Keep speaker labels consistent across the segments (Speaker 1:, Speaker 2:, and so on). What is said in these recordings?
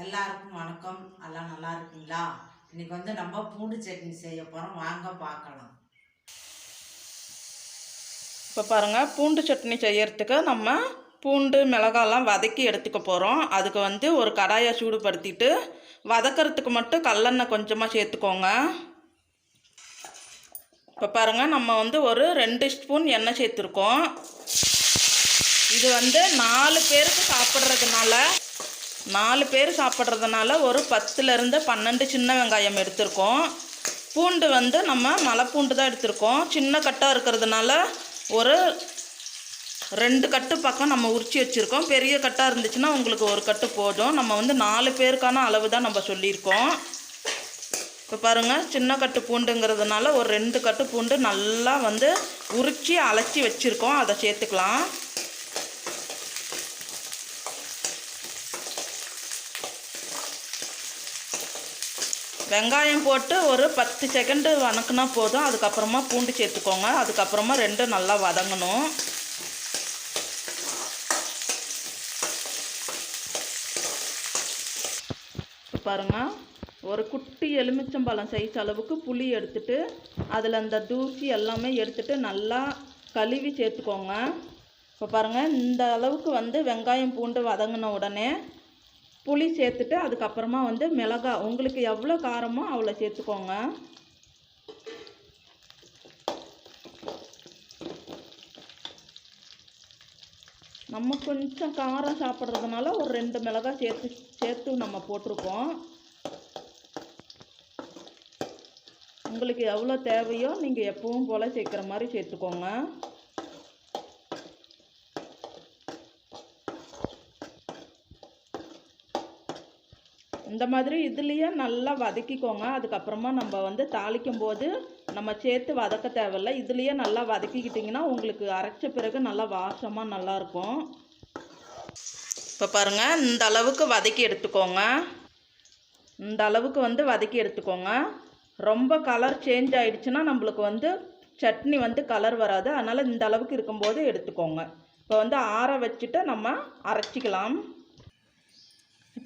Speaker 1: எல்லாருக்கும் வணக்கம். எல்லாம் நல்லா இருக்குங்களா? இன்னைக்கு வந்து நம்ம பூண்டு சட்னி செய்ய போகிறோம் வாங்க பார்க்கலாம்.
Speaker 2: இப்போ பாருங்கள் பூண்டு சட்னி செய்யறதுக்கு நம்ம பூண்டு மிளகாலாம் வதக்கி எடுத்துக்க போகிறோம் அதுக்கு வந்து ஒரு கடாயை சூடுபடுத்திட்டு வதக்கிறதுக்கு மட்டும் கல்லெண்ணெய் கொஞ்சமாக சேர்த்துக்கோங்க. இப்போ பாருங்கள் நம்ம வந்து ஒரு ரெண்டு ஸ்பூன் எண்ணெய் சேர்த்துருக்கோம். இது வந்து நாலு பேருக்கு சாப்பிட்றதுனால நாலு பேர் சாப்பிட்றதுனால ஒரு பத்துலேருந்து பன்னெண்டு சின்ன வெங்காயம் எடுத்திருக்கோம். பூண்டு வந்து நம்ம மலைப்பூண்டு பூண்டு தான் எடுத்திருக்கோம். சின்ன கட்டாக இருக்கிறதுனால ஒரு ரெண்டு கட்டு பக்கம் நம்ம உரிச்சு வச்சுருக்கோம். பெரிய கட்டாக இருந்துச்சுன்னா உங்களுக்கு ஒரு கட்டு போதும். நம்ம வந்து நாலு பேருக்கான அளவு தான் நம்ம சொல்லியிருக்கோம். இப்போ பாருங்கள் சின்ன கட்டு பூண்டுங்கிறதுனால ஒரு ரெண்டு கட்டு பூண்டு நல்லா வந்து உரித்து அலசி வச்சுருக்கோம். அதை சேர்த்துக்கலாம். வெங்காயம் போட்டு ஒரு பத்து செகண்டு வணக்குனா போதும். அதுக்கப்புறமா பூண்டு சேர்த்துக்கோங்க. அதுக்கப்புறமா ரெண்டும் நல்லா வதங்கணும். பாருங்கள் பாருங்க. ஒரு குட்டி எலுமிச்சம்பழம் சைஸ் அளவுக்கு புளி எடுத்துட்டு அதில் அந்த தூசி எல்லாமே எடுத்துட்டு நல்லா கழுவி சேர்த்துக்கோங்க. இப்போ பாருங்கள் இந்த அளவுக்கு வந்து வெங்காயம் பூண்டு வதங்கின உடனே புளி சேர்த்துட்டு அதுக்கப்புறமா வந்து மிளகா உங்களுக்கு எவ்வளோ காரமோ அவ்வளோ சேர்த்துக்கோங்க. நம்ம கொஞ்சம் காரம் சாப்பிட்றதுனால ஒரு ரெண்டு மிளகாய் சேர்த்து சேர்த்து நம்ம போட்டிருக்கோம். உங்களுக்கு எவ்வளோ தேவையோ நீங்கள் எப்பவும் போல் சேர்க்குற மாதிரி சேர்த்துக்கோங்க. இந்த மாதிரி இதுலேயே நல்லா வதக்கிக்கோங்க. அதுக்கப்புறமா நம்ம வந்து தாளிக்கும் போது நம்ம சேர்த்து வதக்க தேவையில்ல. இதுலேயே நல்லா வதக்கிக்கிட்டிங்கன்னா உங்களுக்கு அரைச்ச பிறகு நல்லா வாசமாக நல்லாயிருக்கும் இப்போ பாருங்கள் இந்த அளவுக்கு வதக்கி எடுத்துக்கோங்க. இந்த அளவுக்கு வந்து வதக்கி எடுத்துக்கோங்க. ரொம்ப கலர் சேஞ்ச் ஆகிடுச்சுன்னா நம்மளுக்கு வந்து சட்னி வந்து கலர் வராது. அதனால் இந்த அளவுக்கு இருக்கும்போது எடுத்துக்கோங்க. இப்போ வந்து ஆற வச்சுட்டு நம்ம அரைச்சிக்கலாம்.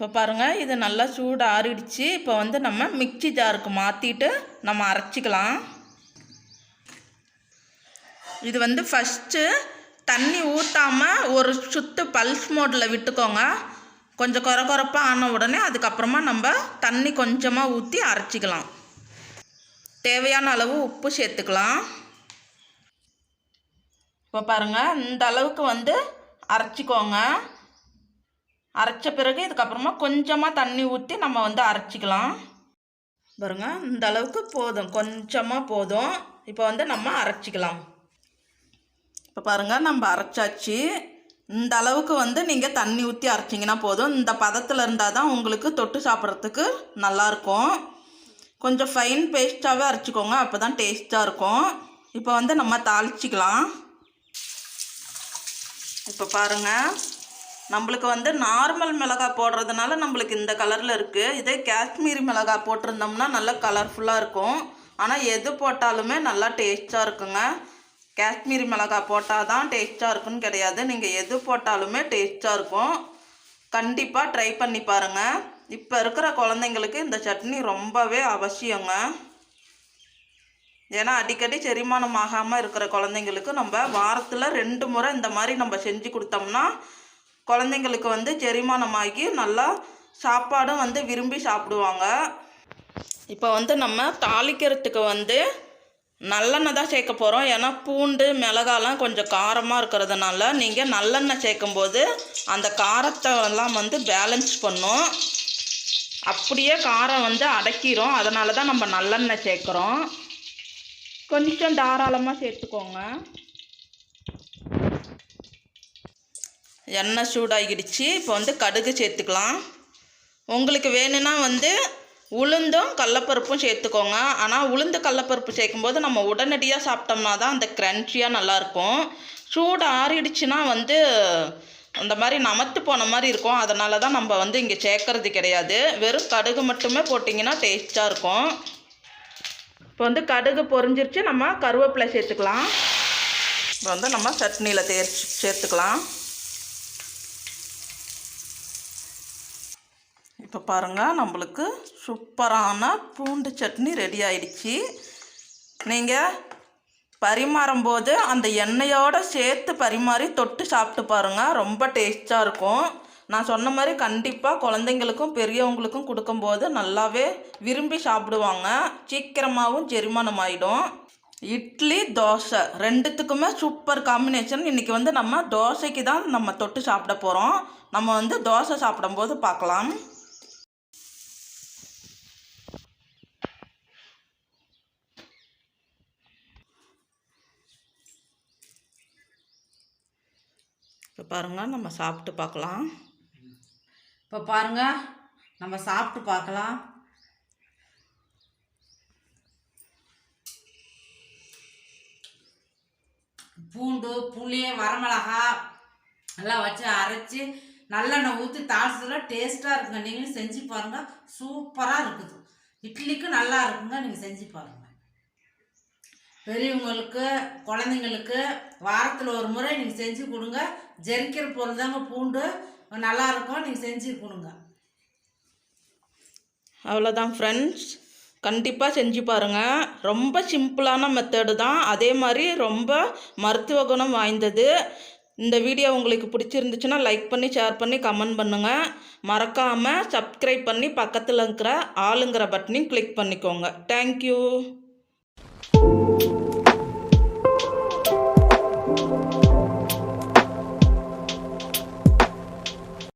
Speaker 2: இப்போ பாருங்கள் இது நல்லா சூடு ஆறிடுச்சு. இப்போ வந்து நம்ம மிக்சி ஜாருக்கு மாற்றிட்டு நம்ம அரைச்சிக்கலாம். இது வந்து ஃபஸ்ட்டு தண்ணி ஊற்றாமல் ஒரு சுத்து பல்ஸ் மோட்டில் விட்டுக்கோங்க. கொஞ்சம் குறை குறைப்பாக ஆன உடனே அதுக்கப்புறமா நம்ம தண்ணி கொஞ்சமாக ஊற்றி அரைச்சிக்கலாம். தேவையான அளவு உப்பு சேர்த்துக்கலாம். இப்போ பாருங்கள் இந்த அளவுக்கு வந்து அரைச்சிக்கோங்க. அரைச்ச பிறகு இதுக்கப்புறமா கொஞ்சமாக தண்ணி ஊற்றி நம்ம வந்து அரைச்சிக்கலாம். பாருங்க இந்த அளவுக்கு போதும். கொஞ்சமாக போதும். இப்போ வந்து நம்ம அரைச்சிக்கலாம். இப்போ பாருங்கள் நம்ம அரைச்சாச்சு. இந்த அளவுக்கு வந்து நீங்கள் தண்ணி ஊற்றி அரைச்சிங்கன்னா போதும். இந்த பதத்தில் இருந்தால் தான் உங்களுக்கு தொட்டு சாப்பிட்றதுக்கு நல்லாயிருக்கும் கொஞ்சம் ஃபைன் பேஸ்ட்டாகவே அரைச்சிக்கோங்க அப்போ தான் டேஸ்ட்டாக இருக்கும். இப்போ வந்து நம்ம தாளிச்சிக்கலாம். இப்போ பாருங்கள் நம்மளுக்கு வந்து நார்மல் மிளகாய் போடுறதுனால நம்மளுக்கு இந்த கலரில் இருக்குது இதே காஷ்மீரி மிளகாய் போட்டிருந்தோம்னா நல்லா கலர்ஃபுல்லாக இருக்கும். ஆனால் எது போட்டாலுமே நல்லா டேஸ்ட்டாக இருக்குங்க. காஷ்மீரி மிளகாய் போட்டால் தான் டேஸ்ட்டாக இருக்குன்னு கிடையாது. நீங்கள் எது போட்டாலுமே டேஸ்ட்டாக இருக்கும். கண்டிப்பாக ட்ரை பண்ணி பாருங்கள் இப்போ இருக்கிற குழந்தைங்களுக்கு இந்த சட்னி ரொம்பவே அவசியங்க. ஏன்னா அடிக்கடி செரிமானம் ஆகாமல் இருக்கிற குழந்தைங்களுக்கு நம்ம வாரத்தில் ரெண்டு முறை இந்த மாதிரி நம்ம செஞ்சு கொடுத்தோம்னா குழந்தைங்களுக்கு வந்து செரிமானமாகி நல்லா சாப்பாடும் வந்து விரும்பி சாப்பிடுவாங்க. இப்போ வந்து நம்ம தாளிக்கிறதுக்கு வந்து நல்லெண்ணெய் தான் சேர்க்க போகிறோம் ஏன்னா பூண்டு மிளகாலாம் கொஞ்சம் காரமாக இருக்கிறதுனால நீங்கள் நல்லெண்ணெய் சேர்க்கும்போது அந்த காரத்தை எல்லாம் வந்து பேலன்ஸ் பண்ணும். அப்படியே காரம் வந்து அடக்கிரும். அதனால தான் நம்ம நல்லெண்ணெய் சேர்க்குறோம். கொஞ்சம் தாராளமாக சேர்த்துக்கோங்க. எண்ணெய் சூடாகிடுச்சு. இப்போ வந்து கடுகு சேர்த்துக்கலாம். உங்களுக்கு வேணும்னா வந்து உளுந்தும் கடலப்பருப்பும் சேர்த்துக்கோங்க. ஆனால் உளுந்து கடலப்பருப்பு சேர்க்கும்போது நம்ம உடனடியாக சாப்பிட்டோம்னா தான் அந்த க்ரன்ச்சியாக நல்லாயிருக்கும். சூடு ஆறிடுச்சுன்னா வந்து அந்த மாதிரி நமத்து போன மாதிரி இருக்கும். அதனால தான் நம்ம வந்து இங்கே சேர்க்கறது கிடையாது. வெறும் கடுகு மட்டுமே போட்டிங்கன்னா டேஸ்ட்டாக இருக்கும். இப்போ வந்து கடுகு பொரிஞ்சிருச்சு. நம்ம கருவேப்பிலை சேர்த்துக்கலாம். இப்போ வந்து நம்ம சட்னியில் தேர்ச்சி சேர்த்துக்கலாம். இப்போ பாருங்கள் நம்மளுக்கு சூப்பரான பூண்டு சட்னி ரெடி ஆயிடுச்சு. நீங்கள் பரிமாறும்போது அந்த எண்ணெயோடு சேர்த்து பரிமாறி தொட்டு சாப்பிட்டு பாருங்கள் ரொம்ப டேஸ்ட்டாக இருக்கும். நான் சொன்ன மாதிரி கண்டிப்பாக குழந்தைங்களுக்கும் பெரியவங்களுக்கும் கொடுக்கும்போது நல்லாவே விரும்பி சாப்பிடுவாங்க. சீக்கிரமாகவும் செரிமானம் ஆகிடும் இட்லி தோசை ரெண்டுத்துக்குமே சூப்பர் காம்பினேஷன் இன்றைக்கி வந்து நம்ம தோசைக்கு தான் நம்ம தொட்டு சாப்பிட போகிறோம் நம்ம வந்து தோசை சாப்பிடும்போது பார்க்கலாம். இப்போ பாருங்கள் நம்ம சாப்பிட்டு பார்க்கலாம்.
Speaker 1: இப்போ பாருங்க நம்ம சாப்பிட்டு பார்க்கலாம். பூண்டு புளி வரமிளகா எல்லாம் வச்சு அரைச்சி நல்லெண்ணெய் ஊற்றி தாளிச்சதுல டேஸ்ட்டாக இருக்குங்க. நீங்களும் செஞ்சு பாருங்கள் சூப்பராக இருக்குது. இட்லிக்கும் நல்லா இருக்குங்க. நீங்கள் செஞ்சு பாருங்கள் பெரியவங்களுக்கு குழந்தைங்களுக்கு வாரத்தில் ஒரு முறை நீங்கள் செஞ்சு கொடுங்க. ஜெரிக்கிற பொருள் தாங்க பூண்டு. நல்லா இருக்கும். நீங்கள் செஞ்சு கொடுங்க.
Speaker 2: அவ்வளோதான் ஃப்ரெண்ட்ஸ் கண்டிப்பாக செஞ்சு பாருங்கள் ரொம்ப சிம்பிளான மெத்தடு தான். அதே மாதிரி ரொம்ப மருத்துவ குணம் வாய்ந்தது. இந்த வீடியோ உங்களுக்கு பிடிச்சிருந்துச்சுன்னா லைக் பண்ணி ஷேர் பண்ணி கமெண்ட் பண்ணுங்கள் மறக்காமல் சப்ஸ்கிரைப் பண்ணி பக்கத்தில் இருக்கிற ஆளுங்கிற பட்டனையும் கிளிக் பண்ணிக்கோங்க. Thank you thank you.